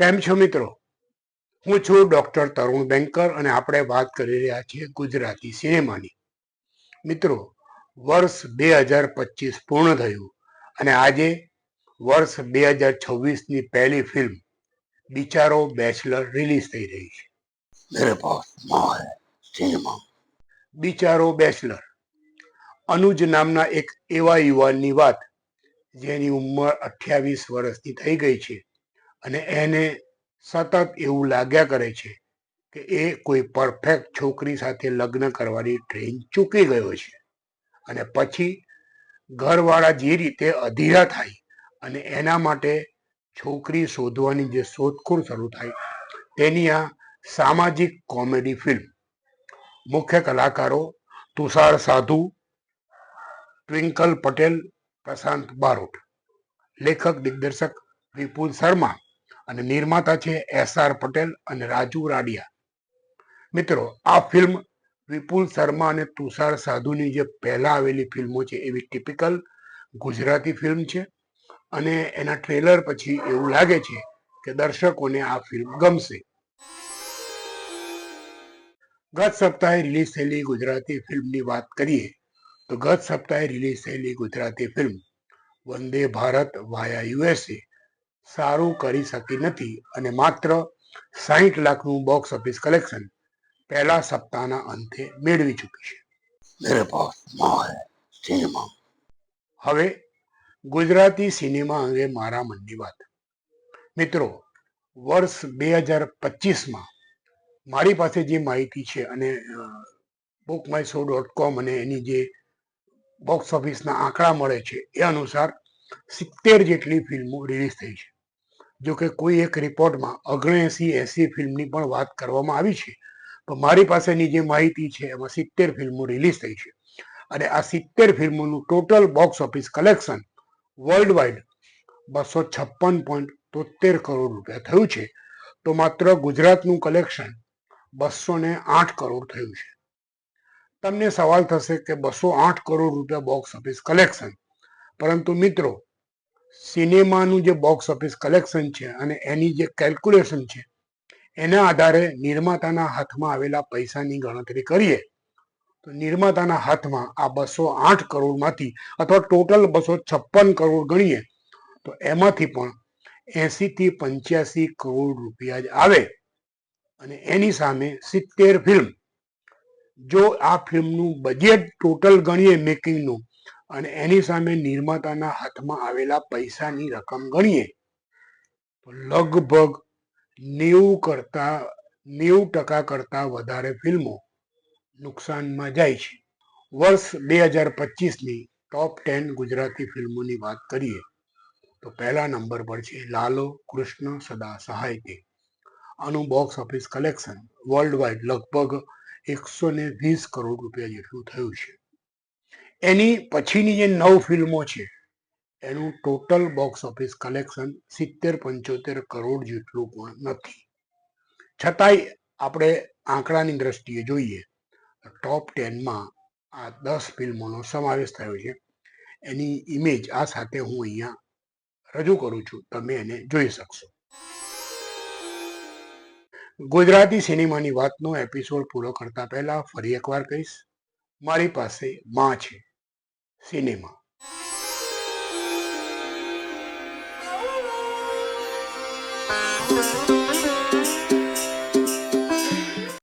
કેમ છો મિત્રો? હું છું ડોક્ટર તરુણ બેંકર અને આપણે વાત કરી રહ્યા છીએ ગુજરાતી સિનેમાની. મિત્રો વર્ષ બે હજાર પચીસ પૂર્ણ થયું અને આજે વર્ષ બે હજાર છવ્વીસની પહેલી ફિલ્મ બિચારો બેચલર રિલીઝ થઈ રહી છે. મેરે પાસ માલ સિનેમા બિચારો બેચલર અનુજ નામના એક એવા યુવાનની વાત જેની ઉંમર અઠ્યાવીસ વર્ષની થઈ ગઈ છે. અને એને સતત એવું લાગ્યા કરે છે કે એ કોઈ પરફેક્ટ છોકરી સાથે લગ્ન કરવાની ટ્રેન ચૂકી ગયો છે. અને પછી ઘરવાળા જે રીતે અધીરા થાય અને એના માટે છોકરી શોધવાની જે શોધખોળ શરૂ થાય તેની આ સામાજિક કોમેડી ફિલ્મ મુખ્ય કલાકારો તુષાર સાધુ, ટ્વિંકલ પટેલ, પ્રશાંત બારોટ. લેખક, દિગ્દર્શક વિપુલ શર્મા. અને નિર્માતા છે એસ આર પટેલ અને રાજુ રાડિયા. મિત્રો, આ ફિલ્મ વિપુલ શર્મા અને તુષાર સાધુની જે પહેલા આવેલી ફિલ્મો છે, એવી ટિપિકલ ગુજરાતી ફિલ્મ છે. અને એના ટ્રેલર પછી એવું લાગે છે કે દર્શકોને આ ફિલ્મ ગમશે. ગત સપ્તાહે રિલીઝ થયેલી ગુજરાતી ફિલ્મની વાત કરીએ, તો ગત સપ્તાહે રિલીઝ થયેલી Gujarati film Vande Bharat via USA સારું કરી શકી નથી અને માત્ર સાહીઠ લાખનું બોક્સ ઓફિસ કલેક્શન પહેલા સપ્તાહના અંતે મેળવી ચૂકી છે. મેરે પાસ માલ સિનેમા હવે ગુજરાતી સિનેમા અંગે મારા મનની વાત. મિત્રો વર્ષ બે હજાર પચીસમાં મારી પાસે જે માહિતી છે અને book my show dot com અને એની જે બોક્સ ઓફિસના આંકડા મળે છે એ અનુસાર સિત્તેર જેટલી ફિલ્મો રિલીઝ થઈ છે. જો કે કોઈ એક રિપોર્ટમાં ઓગણએંસી એસી ફિલ્મની પણ વાત કરવામાં આવી છે. તો મારી પાસેની જે માહિતી છે, એમાં સિત્તેર ફિલ્મો રિલીઝ થઈ છે. અને આ સિત્તેર ફિલ્મોનું total box office collection worldwide બસો છપ્પન પોઈન્ટ તોતેર કરોડ રૂપિયા થયું છે. તો માત્ર ગુજરાતનું કલેક્શન બસો ને આઠ કરોડ થયું છે. તમને સવાલ થશે કે બસો આઠ કરોડ રૂપિયા બોક્સ ઓફિસ કલેક્શન પરંતુ મિત્રો, સિનેમાનું જે બોક્સ ઓફિસ કલેક્શન છે અને એની જે કેલ્ક્યુલેશન છે, એના આધારે નિર્માતાના હાથમાં આવેલા પૈસાની ગણતરી કરીએ, તો નિર્માતાના હાથમાં આ બસો આઠ કરોડમાંથી અથવા ટોટલ બસો છપ્પન કરોડ ગણીએ, તો એમાંથી પણ એસીથી પંચ્યાસી કરોડ રૂપિયા જ આવે. અને એની સામે સિત્તેર ફિલ્મ જો આ ફિલ્મનું બજેટ ટોટલ ગણીએ મેકિંગનું અને એની સામે નિર્માતાના હાથમાં આવેલા પૈસાની રકમ ગણીએ તો લગભગ નેવું કરતા, નેવું ટકા કરતા વધારે ફિલ્મો નુકસાનમાં જાય છે. વર્ષ બે હજાર પચીસની ટોપ ટેન ગુજરાતી ફિલ્મોની વાત કરીએ તો પહેલા નંબર પર છે લાલો કૃષ્ણ સદા સહાય કે આનું box office collection worldwide લગભગ એકસો ને વીસ કરોડ રૂપિયા જેટલું થયું છે. એની પછીની જે નવ ફિલ્મો છે, એનું ટોટલ બોક્સ ઓફિસ કલેક્શન સિત્તેર પંચોતેર કરોડ જેટલું પણ નથી. છતાંય આપણે આંકડાની દ્રષ્ટિએ જોઈએ ટોપ ટેનમાં આ દસ ફિલ્મોનો સમાવેશ થયો છે. એની ઇમેજ આ સાથે હું અહીંયા રજૂ કરું છું, તમે એને જોઈ શકશો. ગુજરાતી સિનેમાની વાતનો એપિસોડ પૂરો કરતા પહેલા ફરી એકવાર કહીશ, મારી પાસે માં છે. cinema.